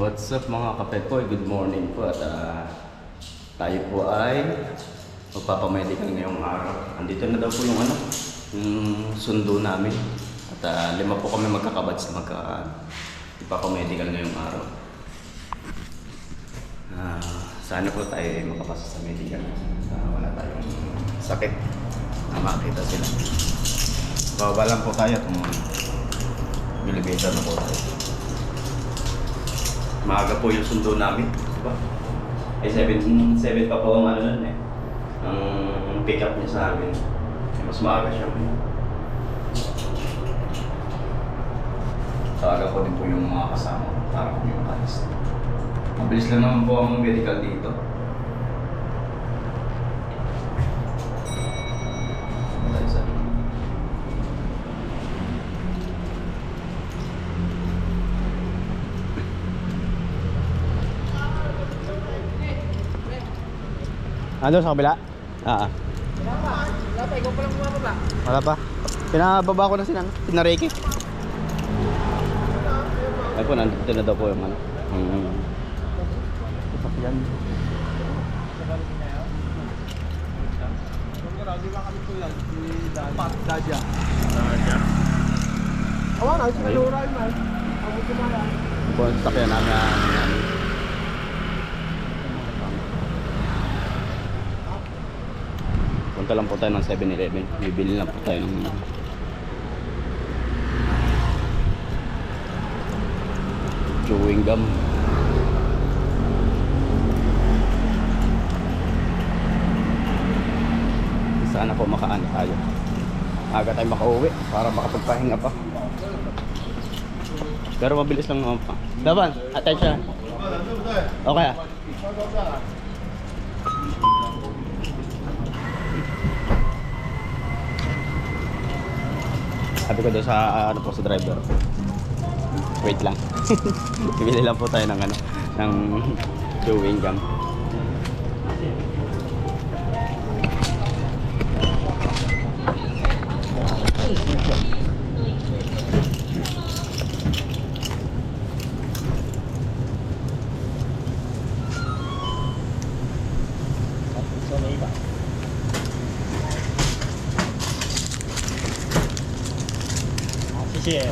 What's up mga kapepoy? Good morning po at ah, tayo po ay magpapamedical ngayong araw. Andito na daw po yung ano, yung sundo namin. At ah, lima po kami magkakabats na magka ipapamedical ngayong araw. Ah, sana po tayo ay makapasa sa medical. Sana wala tayong sakit na makita sila. Bababa lang po tayo kung elevator na po tayo. Maaga po yung sundo namin, di ba? Eh, 7, 7 pa po ang ano nun eh. Ang pick up niya sa amin. Eh, Mas maaga siya. Tawaga ko din po yung mga kasama para po yung kalis. Mabilis lang naman po ang medical dito. Ano sa kabila? Ah. Wala pa, ikaw pa lang bumababa. Wala pa. Pinababa ko na si Nang, pinareke. Ay po, nandito na daw po yung ano. Mm. Sasakyan. Dadya. Dadya? Awa na, si Malura yun man. Ang buti na yan. Ito po ang sasakyan namin. Punta lang po tayo ng 7-Eleven. Bibili lang po tayo ng chewing gum. Sana po makaano tayo. Aga tayo makauwi para makapagpahinga pa. Pero mabilis lang naman pa. Laban, attention. Okay ah. Sabi ko doon sa ah, ano po sa driver. Wait lang. Bibili lang po tayo ng ano ng chewing gum. Sana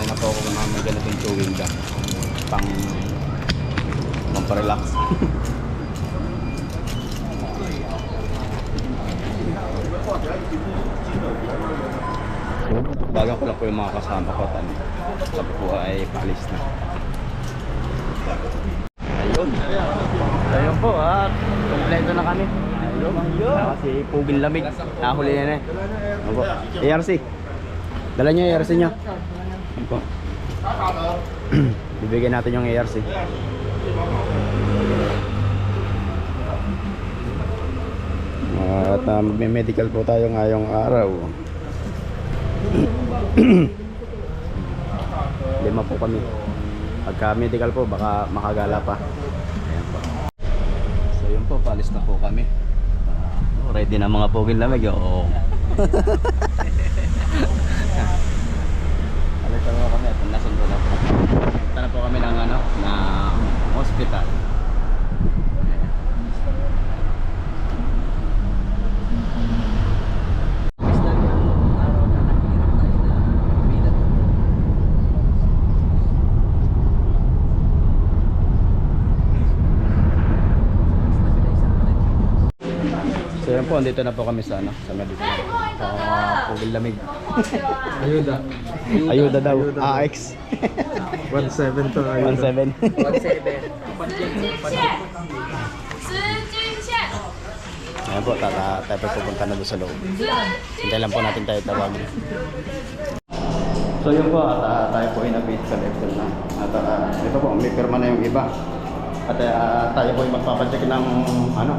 na po ako kung may ganitong chewing gum. Pang pang-relax. Bago ko lang po yung mga kasama ko. Tan. Sabi po ay paalis na. Ayun. Ayun po at kompleto na kami. Kasi pugil lamig. Nahuli na na eh. Ano po? ARC. Dala yung ARC niyo. Ayun po. Bibigyan natin yung ARC. At uh, magme-medical po tayo ngayong araw. Lima po kami. Pagka medical po, baka makagala pa. Ayan po. So yun po, palis na po kami. Ah, ready na mga pugil lamig. Oo. Alis na po kami at nasundo na po. Punta na po kami ng ano, na hospital. So po, andito na po kami sa ano, sa Medicine. Sa ah, Lamig. Ayuda. Ayuda daw, Ayuda daw. Ah, AX. 1-7 to ayuda. 17. Ayan po, tata, tayo po pupunta na doon sa loob. Hintay lang po natin tayo tawagin. So yun po, at ah, tayo po inabit sa level na. At ah, ito po, may pirma na yung iba. At ah, tayo po ay magpapacheck ng ano,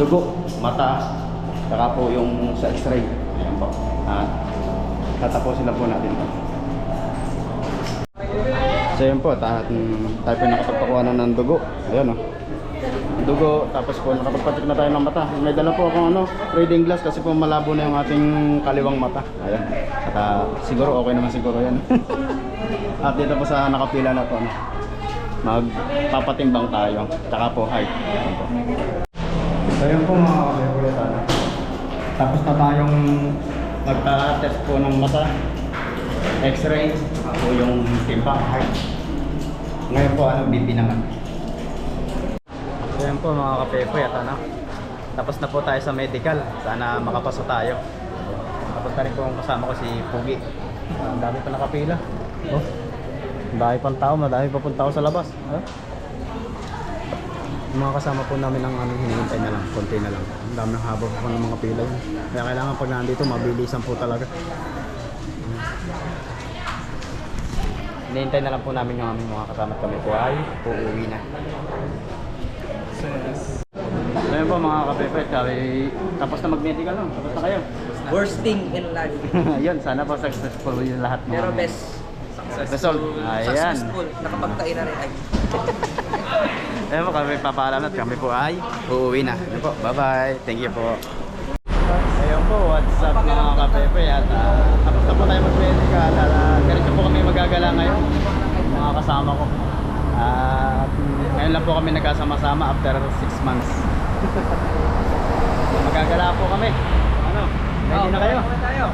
dugo, mata, saka po yung sa x-ray. Ayan po. At tatapusin na po natin to. So yun po, ta- tayo po nakapagpakuha na ng dugo. Ayan o. dugo, tapos po nakapagpatik na tayo ng mata. May dala po akong ano, reading glass kasi po malabo na yung ating kaliwang mata. Ayan. At ah, siguro okay naman siguro yan. At dito po sa nakapila na to, ano, magpapatimbang tayo. Tsaka po height. Ayan po. So yun po mga kakulit ano. Tapos na tayong magta-test po ng mata. X-ray, ako yung timbang height. Ngayon po ano, BP naman. So yan po mga kapepoy at ano. Tapos na po tayo sa medical. Sana makapasok tayo. Tapos na rin po ang kasama ko si Pugi. Ang dami pa nakapila. Oh. Ang dami pang tao, madami pa pong tao sa labas. Oh. Mga kasama po namin ang ano, hinihintay na lang, konti na lang. Ang dami ng haba po ng mga pila yun. Kaya kailangan pag nandito, mabilisan po talaga. Hinihintay na lang po namin yung aming mga kasama kami po ay uuwi na. Ayun po mga kapepet, kami tapos na mag-medical no? Tapos na kayo. Worst thing in life. Yun, sana po successful yung lahat ng Pero mga- best. Result. Ayan. Successful. Nakapagtain na rin ay. Ayun po kami papaalam at kami po ay uuwi na. Ayun po, bye-bye. Thank you po. Ayun po, what's up mga kapepe at ah, tapos na po tayo mag-medical at uh, ganito po kami magagala ngayon mga kasama ko at ngayon lang po kami nagkasama-sama after 6 months magagala po kami ano, ready na kayo? tayo.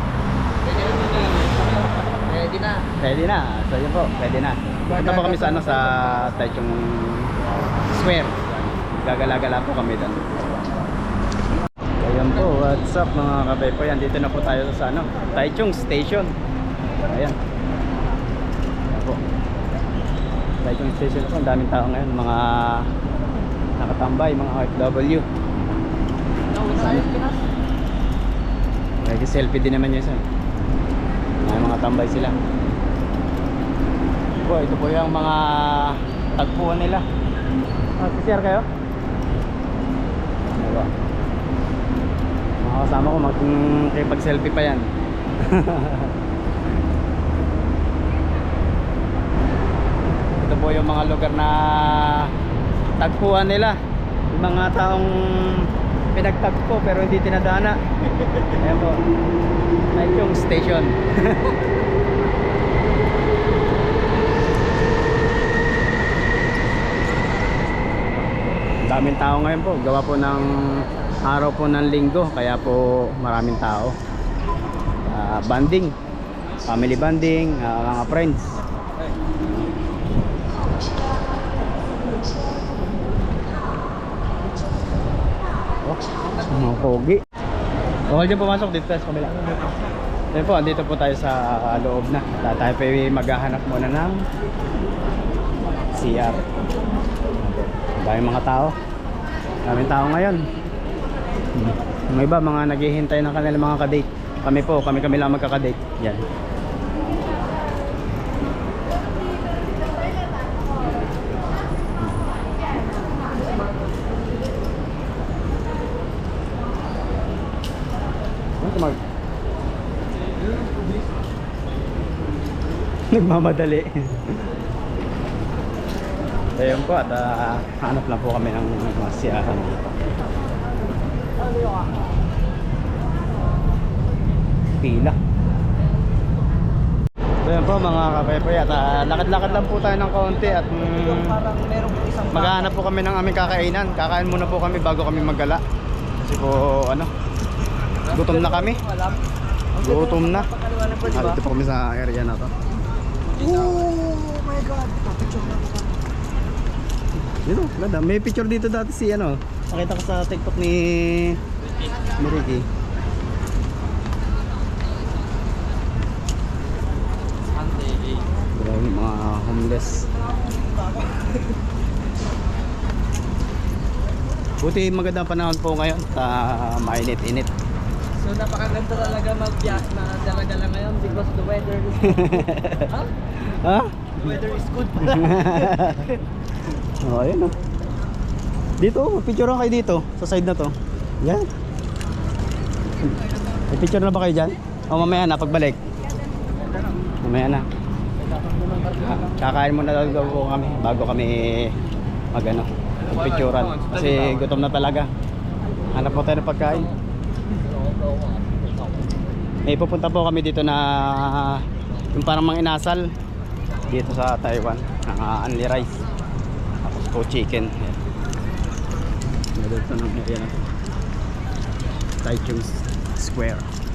Ready na. Ready na. So yun po, ready na. Punta po kami sa ano sa Taichung Square. Gagala-gala po kami doon. Ayan po, what's up mga kabepo? Yan, dito na po tayo sa ano, Taichung Station. Ayan. Ayan po. Taichung Station po, ang daming tao ngayon, mga nakatambay, mga OFW. May selfie din naman yun sir. May mga tambay sila. Po, ito po yung mga tagpuan nila. Ah, share kayo? Ano ba? Mga kasama ko mag-selfie pa yan. ito po yung mga lugar na tagpuan nila. Yung mga taong pinagtagpo pero hindi tinadana. Ayan po. Ay yung station. daming tao ngayon po. Gawa po ng araw po ng linggo. Kaya po maraming tao. Ah, banding. Family banding. ah, mga friends. Oh, mga pogi. Okay dyan pumasok dito sa kabila. Then po, andito po tayo sa ah, loob na. Ta- Tayo pa maghahanap muna ng CR. Daming mga tao. Daming tao ngayon. Yung iba, mga naghihintay ng kanilang mga kadate. Kami po, kami kami lang magkakadate. Yan. Ano mag... Nagmamadali. Ayun po at ah, hanap lang po kami ng mga siyahan dito. Pila. So yun po mga kapepoy at ah, lakad-lakad lang po tayo ng kaunti at mm, po maghahanap po kami ng aming kakainan. Kakain muna po kami bago kami maggala. Kasi po ano, gutom na kami. Gutom na. Pagkaliwanan po, po kami sa area na to. Oh my God. Picture na ako. Dito, ganda. May picture dito dati si ano. Nakita ko sa TikTok ni ni Ricky. Grabe mga homeless. Buti maganda ang panahon po ngayon. Uh, mainit-init. So napakaganda talaga magbiyak na talaga lang ngayon because the weather is good. huh? Ha? The weather is good pala. Oh, ayun oh. Dito, picture kayo dito, sa side na to. Yan. May picture na ba kayo dyan? O mamaya na, pagbalik. Mamaya na. Kakain muna daw kami bago kami mag ano, picturean. Kasi gutom na talaga. Hanap po tayo ng pagkain. May pupunta po kami dito na yung parang mga inasal dito sa Taiwan. Uh, only rice. Po chicken. May dito ng area na. Taichung Square.